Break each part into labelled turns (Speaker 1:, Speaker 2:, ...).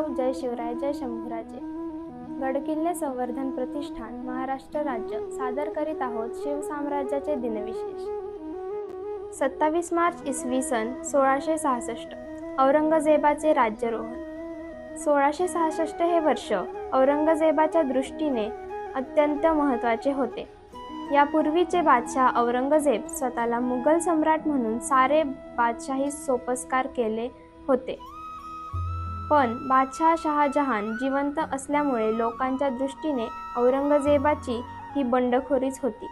Speaker 1: तुकाराव जय शिवराय जय शंभूराजे. गडकिल्ले संवर्धन प्रतिष्ठान महाराष्ट्र राज्य. सादर करीत आहोत शिवसाम्राज्याचे दिनविशेष. सत्तावीस मार्च इसवी सन सोळाशे सहासष्ट. औरंगजेबाचे राज्यरोहण. सोळाशे सहासष्ट हे वर्ष औरंगजेबाच्या दृष्टीने अत्यंत महत्त्वाचे होते. यापूर्वीचे बादशाह औरंगजेब स्वतःला मुघल सम्राट म्हणून सारे बादशाही सोपस्कार केले होते. पण बादशाह शहाजहान जिवंत असल्यामुळे लोकांच्या दृष्टीने औरंगजेबाची ही बंडखोरीच होती.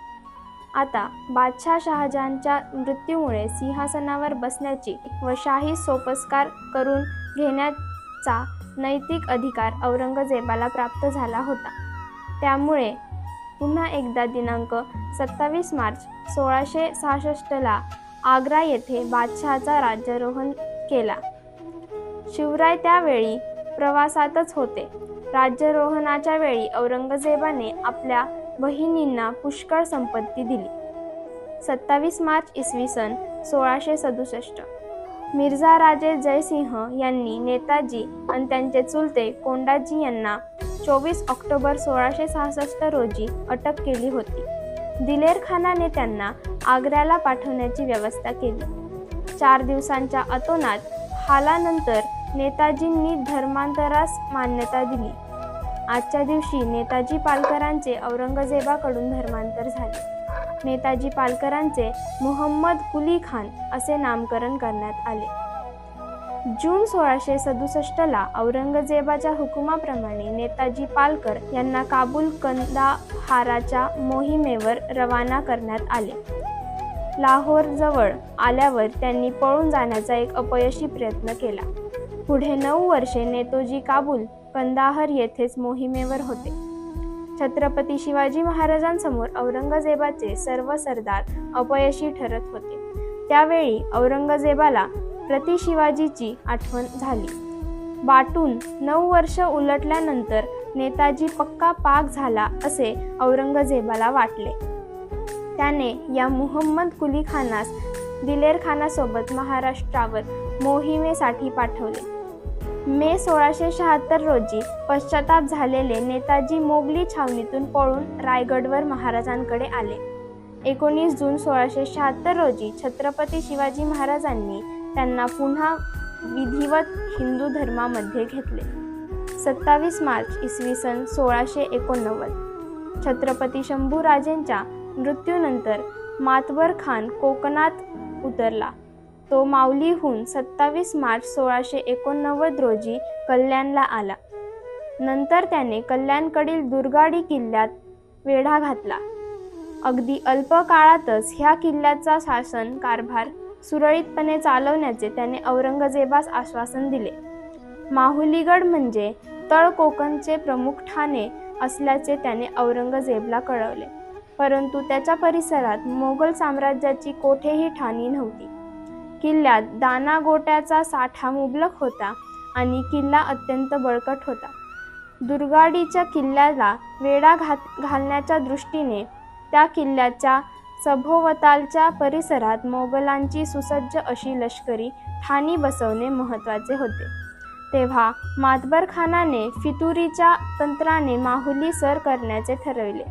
Speaker 1: आता बादशाह शहाजहानच्या मृत्यूमुळे सिंहासनावर बसण्याची व शाही सोपस्कार करून घेण्याचा नैतिक अधिकार औरंगजेबाला प्राप्त झाला होता. त्यामुळे पुन्हा एकदा दिनांक सत्तावीस मार्च सोळाशे सहासष्टला आग्रा येथे बादशहाचा राज्यारोहण केला. शिवराय त्यावेळी प्रवासातच होते. राज्यारोहणाच्या वेळी औरंगजेबाने आपल्या बहिणींना पुष्कळ संपत्ती दिली. सत्तावीस मार्च इसवी सन सोळाशे सदुसष्ट. मिर्झा राजे जयसिंह यांनी नेताजी आणि त्यांचे चुलते कोंडाजी यांना चोवीस ऑक्टोबर सोळाशे सहासष्ट रोजी अटक केली होती. दिलेर खानाने त्यांना आग्र्याला पाठवण्याची व्यवस्था केली. चार दिवसांच्या अतोनात हालानंतर नेताजींनी धर्मांतरास मान्यता दिली. आजच्या दिवशी नेताजी पालकरांचे औरंगजेबाकडून धर्मांतर झाले. नेताजी पालकरांचे मुहम्मद कुली खान असे नामकरण करण्यात आले. जून सोळाशे सदुसष्टला औरंगजेबाच्या हुकुमाप्रमाणे नेताजी पालकर यांना काबूल कंदाहाराच्या मोहिमेवर रवाना करण्यात आले. लाहोरजवळ आल्यावर त्यांनी पळून जाण्याचा एक अपयशी प्रयत्न केला. पुढे नऊ वर्षे नेतोजी काबूल कंदाहर येथेच मोहिमेवर होते. छत्रपती शिवाजी महाराजांसमोर औरंगजेबाचे सर्व सरदार अपयशी ठरत होते. त्यावेळी औरंगजेबाला प्रति शिवाजीची आठवण झाली. बाटून नऊ वर्ष उलटल्यानंतर नेताजी पक्का पाक झाला असे औरंगजेबाला वाटले. त्याने या मुहम्मद कुली खानास दिलेर खानासोबत महाराष्ट्रावर मोहिमेसाठी पाठवले. मे सोळाशे शहात्तर रोजी पश्चाताप झालेले नेताजी मोगली छावणीतून पळून रायगडवर महाराजांकडे आले. एकोणीस जून सोळाशे शहात्तर रोजी छत्रपती शिवाजी महाराजांनी त्यांना पुन्हा विधिवत हिंदू धर्मामध्ये घेतले. सत्तावीस मार्च इसवी सन सोळाशे एकोणनव्वद. छत्रपती शंभूराजेंच्या मृत्यूनंतर मातवर खान कोकणात उतरला. तो माऊलीहून सत्तावीस मार्च सोळाशे एकोणनव्वद रोजी कल्याणला आला. नंतर त्याने कल्याणकडील दुर्गाडी किल्ल्यात वेढा घातला. अगदी अल्प काळातच ह्या किल्ल्याचा शासन कारभार सुरळीतपणे चालवण्याचे त्याने औरंगजेबास आश्वासन दिले. माहुलीगड म्हणजे तळ कोकणचे प्रमुख ठाणे असल्याचे त्याने औरंगजेबला कळवले. परंतु त्याच्या परिसरात मोगल साम्राज्याची कोठेही ठाणी नव्हती. किल्ल्यात दाना गोट्याचा साठा मुबलक होता आणि किल्ला अत्यंत बळकट होता. दुर्गाडीच्या किल्ल्याला वेढा घात घालण्याच्या दृष्टीने त्या किल्ल्याच्या सभोवतालच्या परिसरात मोगलांची सुसज्ज अशी लष्करी ठाणी बसवणे महत्त्वाचे होते. तेव्हा मातबर खानाने फितुरीच्या तंत्राने माहुली सर करण्याचे ठरविले.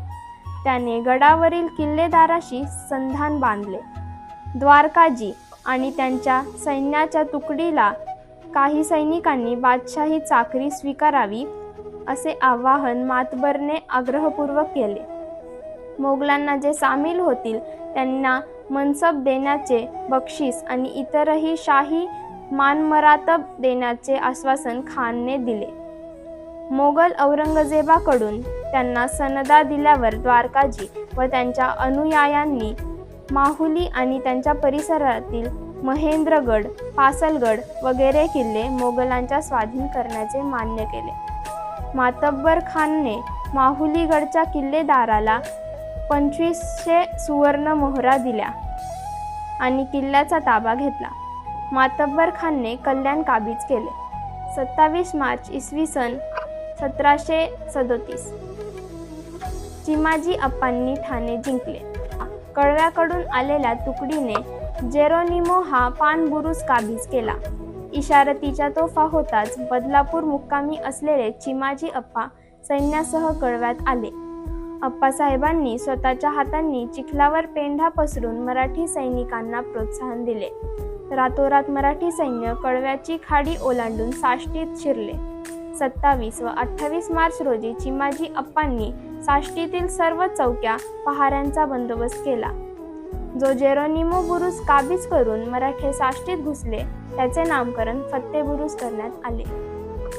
Speaker 1: त्याने गडावरील किल्लेदाराशी संधान बांधले. द्वारकाजी आणि त्यांच्या सैन्याच्या तुकडीला काही सैनिकांनी बादशाही चाकरी स्वीकारावी असे आवाहन मातबरने आग्रहपूर्वक केले. मोगलांना जे सामील होतील त्यांना मनसब देण्याचे बक्षीस आणि इतरही शाही मानमरातब देण्याचे आश्वासन खानने दिले. मोगल औरंगजेबाकडून त्यांना सनदा दिल्यावर द्वारकाजी व त्यांच्या अनुयायांनी माहुली आणि त्यांच्या परिसरातील महेंद्रगड पासलगड वगैरे किल्ले मोगलांच्या स्वाधीन करण्याचे मान्य केले. मातब्बर खानने माहुलीगडच्या किल्लेदाराला पंचवीसशे सुवर्ण मोहरा दिल्या आणि किल्ल्याचा ताबा घेतला. मातब्बर खानने कल्याण काबीज केले. सत्तावीस मार्च इसवी सन सतराशे सदोतीस. चिमाजी अप्पांनी ठाणे जिंकले. कळव्याकडून आलेल्या तुकडीने जेरोनिमो हा पानबुरुज काबीज केला. इशारतीच्या तोफा होताच बदलापूर मुक्कामी असलेले चिमाजी अप्पा सैन्यासह कळव्यात आले. अप्पासाहेबांनी स्वतःच्या हातांनी चिखलावर पेंढा पसरून मराठी सैनिकांना प्रोत्साहन दिले. रातोरात मराठी सैन्य कळव्याची खाडी ओलांडून साष्टीत शिरले. सत्तावीस व अठ्ठावीस मार्च रोजी चिमाजी अप्पांनी साष्टीतील सर्व चौक्या पहाऱ्यांचा बंदोबस्त केला. जो जेरोनिमो बुरुज काबीज करून मराठे साष्टीत घुसले त्याचे नामकरण फत्ते बुरुज करण्यात आले.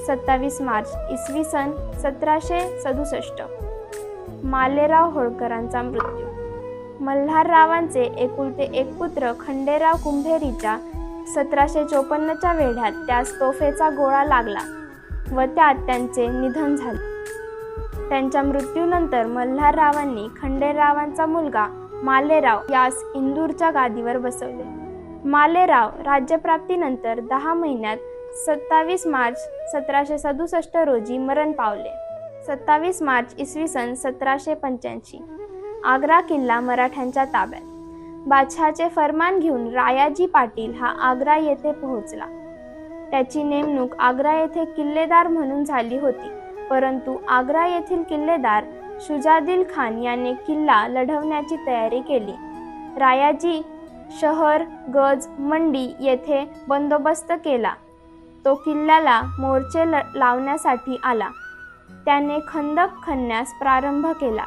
Speaker 1: सत्तावीस मार्च इसवी सन सतराशे सदुसष्ट. मालेराव होळकरांचा मृत्यू. मल्हाररावांचे एकुलते एक पुत्र खंडेराव कुंभेरीच्या सतराशे चोपन्नच्या वेढ्यात त्यास तोफेचा गोळा लागला व त्यात त्यांचे निधन झाले. त्यांच्या मृत्यूनंतर मल्हाररावांनी खंडेरावांचा मुलगा मालेराव यास इंदूरच्या गादीवर बसवले. मालेराव राज्यप्राप्तीनंतर दहा महिन्यात सत्तावीस मार्च सतराशे सदुसष्ट रोजी मरण पावले. सत्तावीस मार्च इसवी सन सतराशे पंच्याऐंशी. आग्रा किल्ला मराठ्यांच्या ताब्यात. बादशहाचे फरमान घेऊन रायाजी पाटील हा आग्रा येथे पोहोचला. त्याची नेमणूक आग्रा येथे किल्लेदार म्हणून झाली होती. परंतु आग्रा येथील किल्लेदार शुजादिल खान याने किल्ला लढवण्याची तयारी केली. रायाजी शहर गज मंडी येथे बंदोबस्त केला. तो किल्ल्याला मोर्चे ल लावण्यासाठी आला. त्याने खंदक खणण्यास प्रारंभ केला.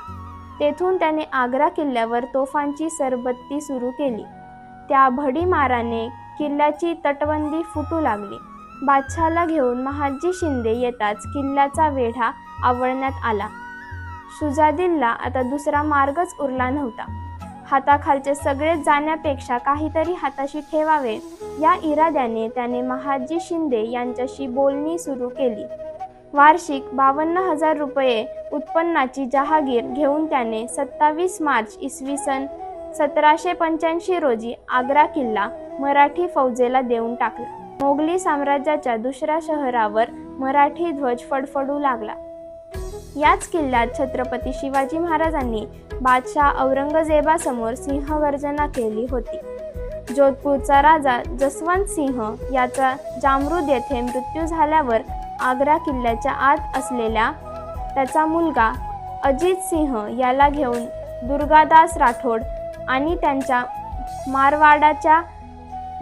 Speaker 1: तेथून त्याने आग्रा किल्ल्यावर तोफांची सरबत्ती सुरू केली. त्या भडीमाराने किल्ल्याची तटबंदी फुटू लागली. बादशाहला घेऊन महाजी शिंदे येताच किल्ल्याचा वेढा आवळण्यात आला. शुजादिनला आता दुसरा मार्गच उरला नव्हता. हाताखालचे सगळे जाण्यापेक्षा काहीतरी हाताशी ठेवावे या इराद्याने त्याने महाजी शिंदे यांच्याशी बोलणी सुरू केली. वार्षिक बावन्न हजार रुपये उत्पन्नाची जहागीर घेऊन त्याने सत्तावीस मार्च इसवी सन सतराशे पंच्याऐंशी रोजी आग्रा किल्ला मराठी फौजेला देऊन टाकला. मोगली साम्राज्याच्या दुसऱ्या शहरावर मराठी ध्वज फडफडू लागला. याच किल्ल्यात छत्रपती शिवाजी महाराजांनी बादशाह औरंगजेबासमोर सिंहगर्जना केली होती. जोधपूरचा राजा जसवंत सिंह याचा जामरूद येथे मृत्यू झाल्यावर आग्रा किल्ल्याच्या आत असलेल्या त्याचा मुलगा अजित सिंह याला घेऊन दुर्गादास राठोड आणि त्यांच्या मारवाडाच्या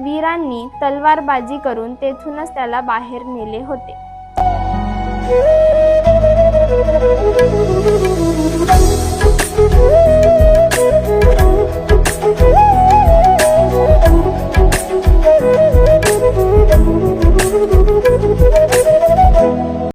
Speaker 1: वीरांनी तलवारबाजी करून तेथूनच त्याला बाहेर नेले होते.